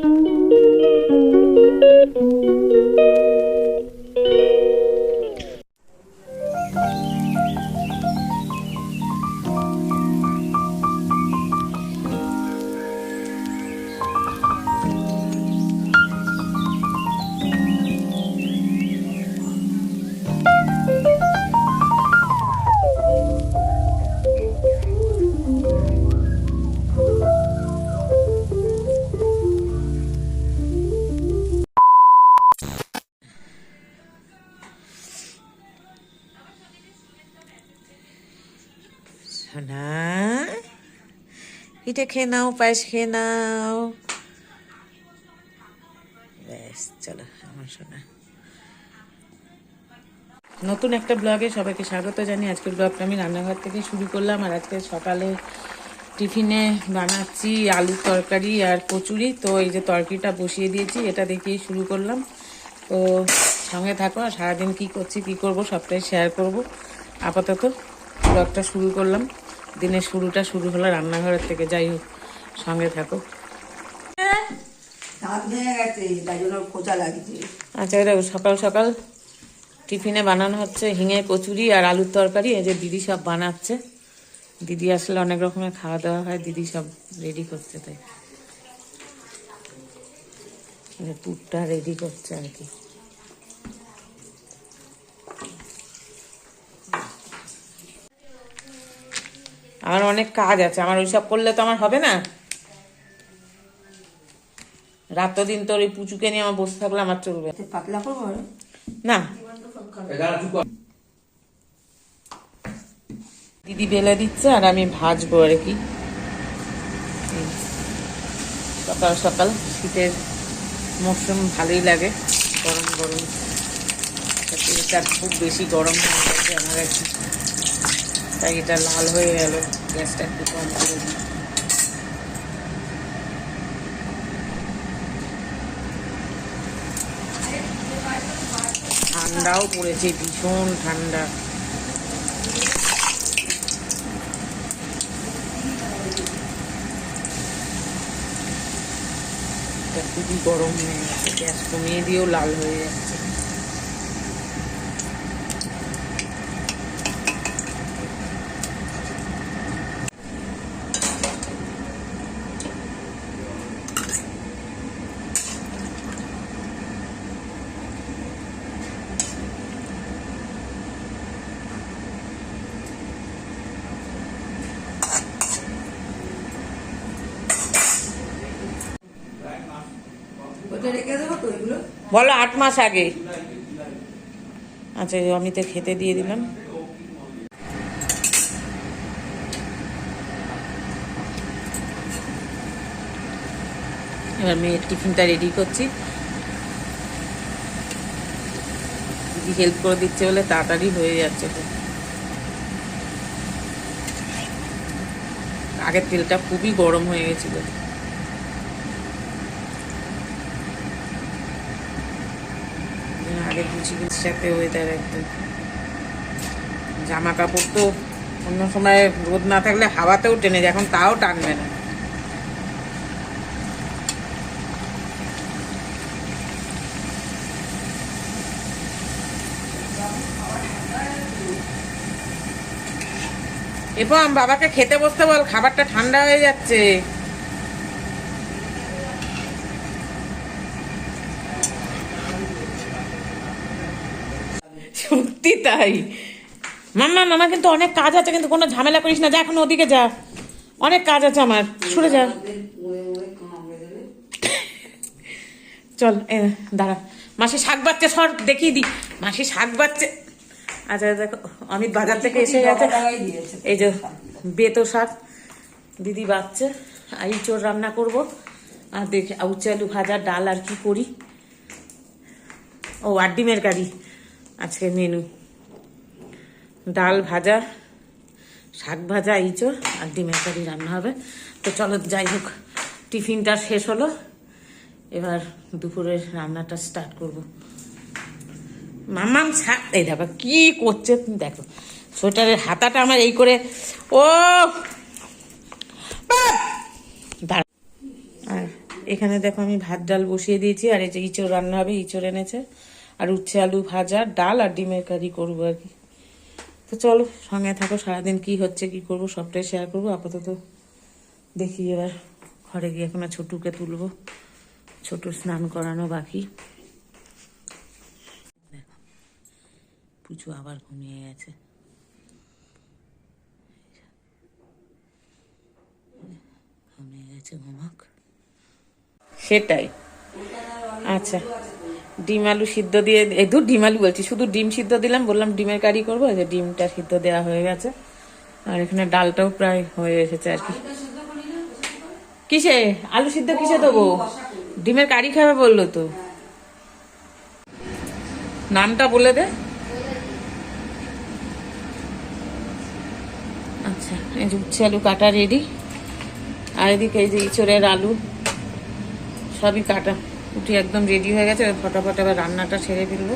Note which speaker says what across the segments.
Speaker 1: Thank you. সোনা পিঠে খেয়ে নাও, পায়েস খেয়ে নাও। ব্যাস, চলো, আমার সোনা। নতুন একটা ব্লগে সবাইকে স্বাগত জানি আজকের ব্লগটা আমি রান্নাঘর থেকে শুরু করলাম আর আজকে সকালে টিফিনে বানাচ্ছি আলুর তরকারি আর কচুরি। তো এই যে তরকারিটা বসিয়ে দিয়েছি, এটা দেখিয়ে শুরু করলাম। তো সঙ্গে থাকো সারাদিন কী করছি, কী করব, সবটাই শেয়ার করব। আপাতত ব্লগটা শুরু করলাম। দিনের শুরুটা শুরু হলো রান্নাঘরের থেকে যাই হোক সঙ্গে থাকো। আচ্ছা এটা সকাল সকাল টিফিনে বানানো হচ্ছে হিঙে কচুরি আর আলুর তরকারি। এই যে দিদি সব বানাচ্ছে। দিদি আসলে অনেক রকমের খাওয়া দাওয়া হয় দিদি সব রেডি করছে তাই। পুরটা রেডি করছে আর কি। আমার অনেক কাজ আছে আমার ওইসব করলে তো আমার হবে না। রাত দিন তোর ওই পুচুকে নিয়ে আমার বসে থাকলে আমার চলবে।
Speaker 2: পাতলা করব?
Speaker 1: না। দিদি বেলে দিচ্ছে আর আমি ভাজবো আর কি। সকাল সকাল শীতের মৌসুম ভালোই লাগে গরম গরম। খুব বেশি গরম হয়ে গেছে আমার আর কি। তাই এটা লাল হয়ে গেল, গ্যাসটা একটু কম করে দিই। ঠান্ডাও পড়েছে, ভীষণ ঠান্ডা। খুবই গরম গেছে, গ্যাস কমিয়ে দিয়েও লাল হয়ে যাচ্ছে
Speaker 2: ওটা তো
Speaker 1: বলো আট মাস আগে। আচ্ছা এই অমিতে খেতে দিয়ে দিলাম। এবার মেয়ের টিফিনটা রেডি করছি। হেল্প করে দিচ্ছে বলে তাড়াতাড়ি হয়ে যাচ্ছে তো। আগের তেলটা খুবই গরম হয়ে গেছিল। আগে বুঝি সাথে ওয়েদার একদম। জামা কাপড় তো অন্য সময় রোদ না থাকলে হাওয়াতেও টেনে যায়, এখন তাও টানবে না। এরপর বাবাকে খেতে বসতে বল, খাবারটা ঠান্ডা হয়ে যাচ্ছে। তাই। মাম্মা মামা কিন্তু অনেক কাজ আছে কিন্তু কোনো ঝামেলা করিস না। যা এখন ওদিকে যা। অনেক কাজ আছে আমার। সরে যা। চল এ, দাঁড়া। মাসি শাক বাচ্চা সর দেখিয়ে দি। মাসি শাক বাচ্চা আচ্ছা দেখো অমিত বাজার থেকে এসে গেছে। এই যে বেতো শাক। দিদি বাচ্চা আর চোর রান্না করব। আর দেখি আলু ভাজা ডাল আর কি করি। ও আর ডিমের কারি। আজকে মেনু ডাল ভাজা, শাক ভাজা ইঁচড় আর ডিমের কারি রান্না হবে। তো চলো যাই হোক, টিফিনটা শেষ হলো। এবার দুপুরের রান্নাটা স্টার্ট করব। মামাম শাক এই দেখো কি করছে, দেখো। সোয়েটারের হাতাটা আমার এই করে, ও! আর এখানে দেখো আমি ভাত, ডাল বসিয়ে দিয়েছি, আর এই যে ইঁচড় রান্না হবে, ইঁচড় এনেছে। আর উচ্ছে আলু ভাজা, ডাল আর ডিমের কারি করব আর কি। তো চলো, সঙ্গে থাকো, সারাদিন কি হচ্ছে, কি করব, সবটাই শেয়ার করব, আপাতত দেখি এবার ঘরে গিয়ে এখন ছোটুকে তুলবো ছোট স্নান করানো বাকি। দেখো, পুজো আবার ঘুমিয়ে গেছে। ঘুমিয়ে গেছে, ঘুমাক। সেটাই। আচ্ছা। ডিম আলু সিদ্ধ দিয়ে এই দু ডিম আলু বলছি শুধু ডিম সিদ্ধ দিলাম বললাম ডিমের কারি করব এই যে ডিমটা সিদ্ধ দেওয়া হয়ে গেছে। আর এখানে ডালটাও প্রায় হয়ে এসেছে আর কি। কিসে? আলু সিদ্ধ কিসে দেবো? ডিমের কারি খাবে বলল তো। নামটা বলে দে। আচ্ছা এই যে উচ্ছে আলু কাটা রেডি আর এদিকে এই যে ইঁচড়ের আলু সবই কাটা। উঠি একদম রেডি হয়ে গেছে ফটাফট এবার রান্নাটা ছেড়ে ফেলব।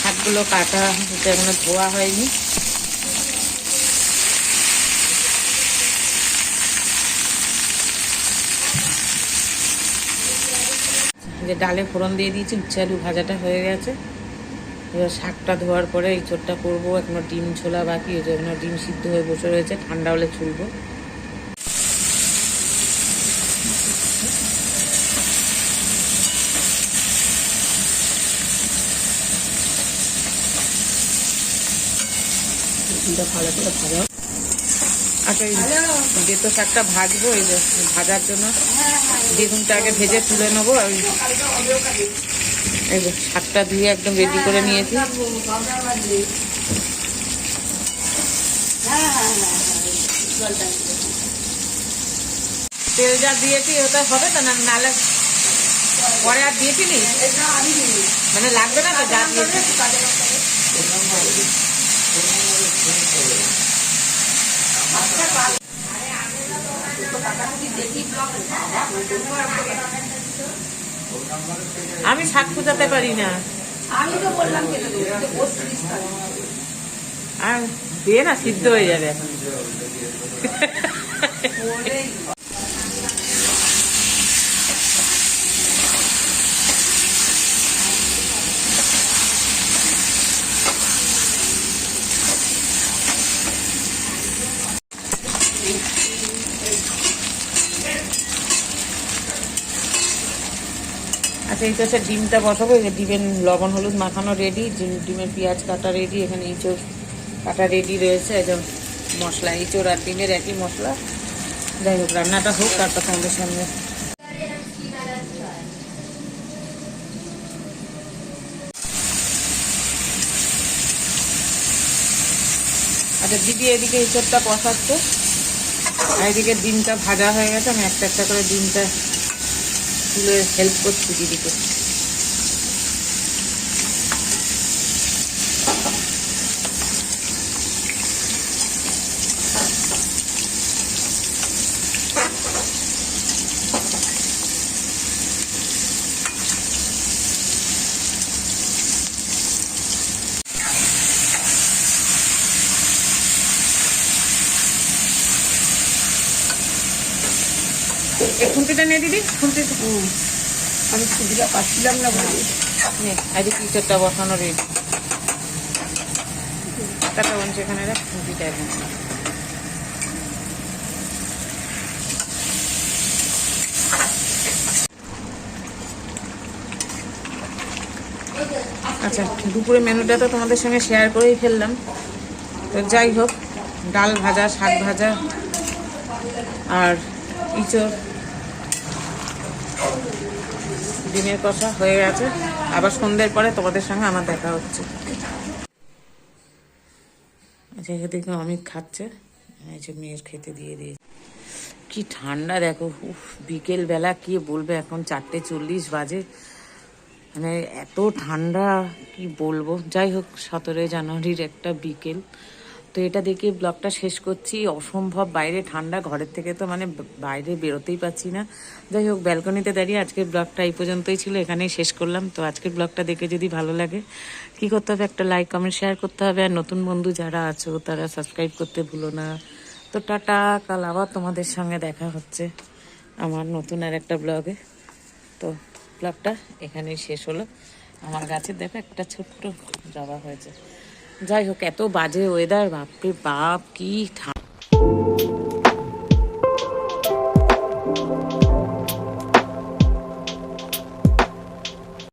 Speaker 1: শাকগুলো কাটা, এটা এখনও ধোয়া হয়নি। যে ডালে ফোড়ন দিয়ে দিয়েছি, উচ্ছে আলু ভাজাটা হয়ে গেছে। এবার শাকটা ধোয়ার পরে এই চোরটা করব, এখনও ডিম ছোলা বাকি ওই জন্য ডিম সিদ্ধ হয়ে বসে রয়েছে, ঠান্ডা হলে ছুলবো।
Speaker 2: ডিমটা ভালো করে ভাজা।
Speaker 1: আচ্ছা বেতো শাকটা ভাজবো, এই ভাজার জন্য। বেগুনটা আগে ভেজে তুলে নেব এই শাকটা ধুয়ে একদম রেডি করে নিয়েছি। তেল যা দিয়েছি, ওটা হবে তো না? নালে পরে আর দিয়েছিলি মানে লাগবে না তো যা দিয়েছি? আমি শাক খুঁজাতে পারি না।
Speaker 2: আমি তো বললাম
Speaker 1: আর দিয়ে না সিদ্ধ হয়ে যাবে। এখন আচ্ছা এই তো হচ্ছে ডিমটা বসাবো, এই ডিমের লবণ, হলুদ মাখানো রেডি ডিমের পেঁয়াজ কাটা রেডি এখানে ইঁচড় কাটা রেডি রয়েছে একদম মশলা, ইঁচড় আর ডিমের একই মশলা। যাই হোক, রান্নাটা হোক, তারপর তোমাদের সামনে। আচ্ছা দিদি এদিকে ইঁচড়টা কষাচ্ছে আর এদিকে ডিমটা ভাজা হয়ে গেছে, আমি একটা একটা করে ডিমটা তুলে হেল্প করছি দিদিকে। এই খুন্তিটা নিয়ে দিদি খুন্তিটা
Speaker 2: আমি ছুটিটা পাচ্ছিলাম না বলে
Speaker 1: নে আজকে কিচড়টা বসানো রেডি। কাটা বঞ্চ এখানে রাখ খুন্তিটা এখন আচ্ছা দুপুরে মেনুটা তো তোমাদের সঙ্গে শেয়ার করেই ফেললাম। তো যাই হোক ডাল ভাজা শাক ভাজা আর ইঁচড়। ডিমের কষা হয়ে গেছে। আবার সন্ধ্যের পরে তোমাদের সঙ্গে আমার দেখা হচ্ছে। আচ্ছা এদিকে অমিত খাচ্ছে। মেয়ের খেতে দিয়ে দিয়েছে। কি ঠান্ডা, দেখো। উফ বিকেল বেলা কি বলবে এখন? চারটে চল্লিশ বাজে। মানে এত ঠান্ডা, কি বলব? যাই হোক, সতেরোই জানুয়ারির একটা বিকেল। তো এটা দেখে ব্লগটা শেষ করছি। অসম্ভব, বাইরে ঠান্ডা, ঘরের থেকে তো মানে বাইরে বেরোতেই পাচ্ছি না। যাই হোক, ব্যালকনিতে দাঁড়িয়ে আজকের ব্লগটা এই পর্যন্তই ছিল, এখানেই শেষ করলাম। তো আজকের ব্লগটা দেখে যদি ভালো লাগে, কি করতে হবে একটা লাইক কমেন্ট শেয়ার করতে হবে। আর নতুন বন্ধু যারা আছো, তারা সাবস্ক্রাইব করতে ভুলো না। তো টাটা, কাল আবার তোমাদের সঙ্গে দেখা হচ্ছে আমার নতুন আর একটা ব্লগে। তো ব্লগটা এখানেই শেষ হলো। আমার গাছে দেখো একটা ছোট্ট জবা হয়েছে। যাই হোক এত বাজে ওয়েদার বাপরে বাপ কি ঠান্ডা